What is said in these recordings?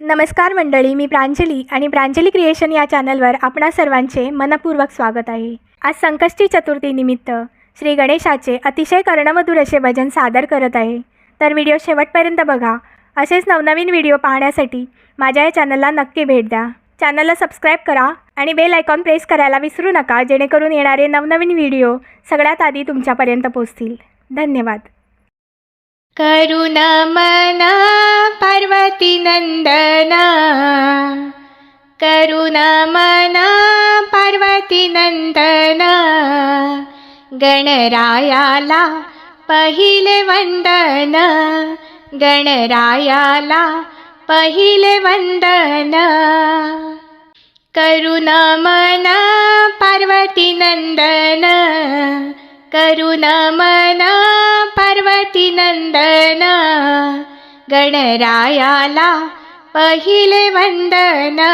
नमस्कार मंडळी मी प्रांजली आणि प्रांजली क्रिएशन या चॅनलवर आपणा सर्वांचे मनपूर्वक स्वागत आहे. आज संकष्टी चतुर्थीनिमित्त श्री गणेशाचे अतिशय कर्णमधुर असे भजन सादर करत आहे. तर व्हिडिओ शेवटपर्यंत बघा. असेच नवनवीन व्हिडिओ पाहण्यासाठी माझ्या या चॅनलला नक्की भेट द्या. चॅनलला सबस्क्राईब करा आणि बेल आयकॉन प्रेस करायला विसरू नका जेणेकरून येणारे नवनवीन व्हिडिओ सगळ्यात आधी तुमच्यापर्यंत पोहोचतील. धन्यवाद. करुणमना पार्वती नंदना करुणमना पार्वती नंदना गणरायाला पहिले वंदन गणरायाला पहिले वंदन करुणमना पार्वती नंदना करुणमना पार्वती नंदना गणरायाला पहिले वंदना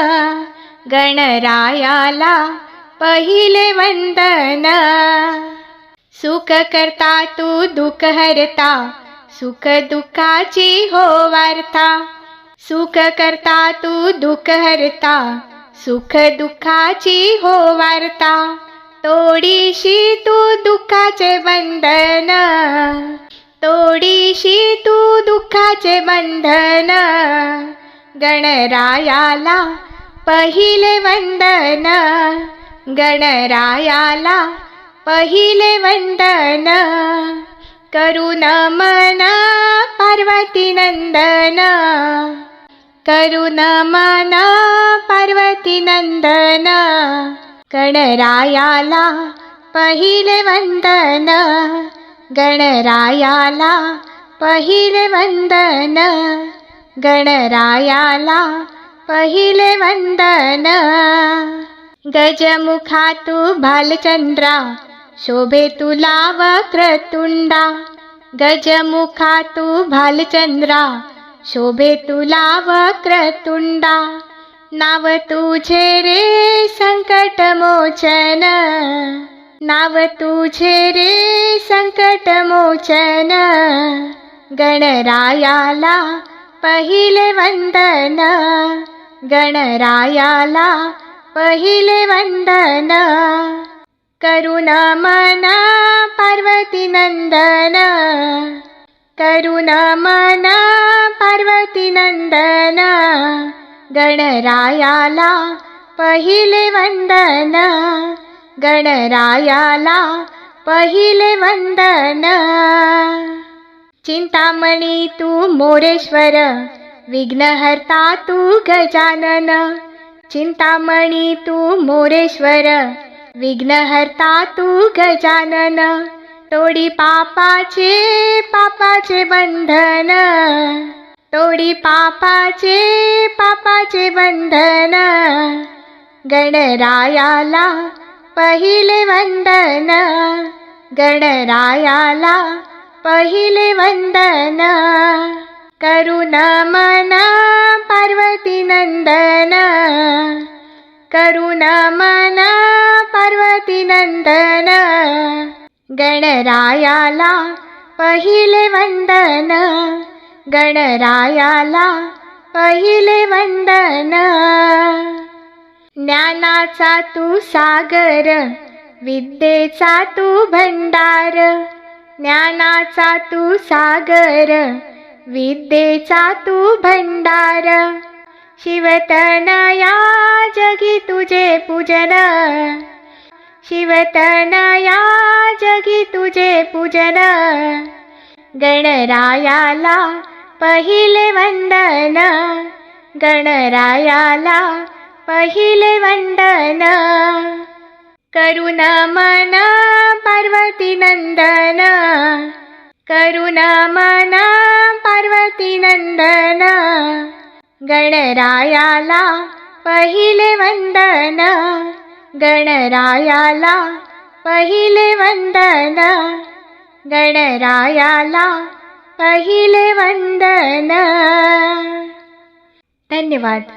गणरायाला पहिले वंदना सुख करता तू दुःख हरता सुख दुःखाची हो वार्ता सुख करता तू दुःख हरता सुख दुःखाची हो वार्ता तोडीशी तू दुःखाचे बंधन तोडीशी तू दुःखाचे बंधन गणरायाला पहिले वंदन गणरायाला पहिले वंदन करुण मना पार्वती नंदन करुण मना पार्वती नंदन गणरायाला पहिले वंदन. गणरायाला पहिले वंदन. गणरायाला पहिले वंदन. गजमुखा तू भालचंद्रा शोभे तुला वक्रतुंडा गजमुखा तू भालचंद्रा शोभे तुला वक्रतुंडा नाव तुझे रे संकट मोचन नाव तुझे रे संकट मोचन गणरायाला पहिले वंदन. गणरायाला पहिले वंदन. करुणा मना पार्वती नंदन. करुणा मना पार्वती नंदन. गणरायाला पहिले वंदन. गणरायाला पहिले वंदन. चिंतामणी तू मोरेश्वर विघ्नहर्ता तू गजानन. चिंतामणी तू मोरेश्वर विघ्नहर्ता तू गजानन. तोडी पापाचे पापाचे बंधन. तोडी पापाचे पापाचे बंधन गणरायाला पहिले वंदन. गणरायाला पहिले वंदन. करुण मना पार्वती नंदन. करुण मना पार्वती नंदन. गणरायाला पहिले वंदन. गणरायाला पहिले वंदन. ज्ञानाचा तू सागर विद्येचा तू भंडार. ज्ञानाचा तू सागर विद्येचा तू भंडार. शिवतनया जगी तुझे पूजन. शिवतनया जगी तुझे पूजन. गणरायाला पहिले वंदन गणरायाला पहिले वंदन करुणा मना पार्वती नंदन करुणा मना पार्वती नंदन गणरायाला पहिले वंदन गणरायाला पहिले वंदन गणरायाला पहिले वंदन धन्यवाद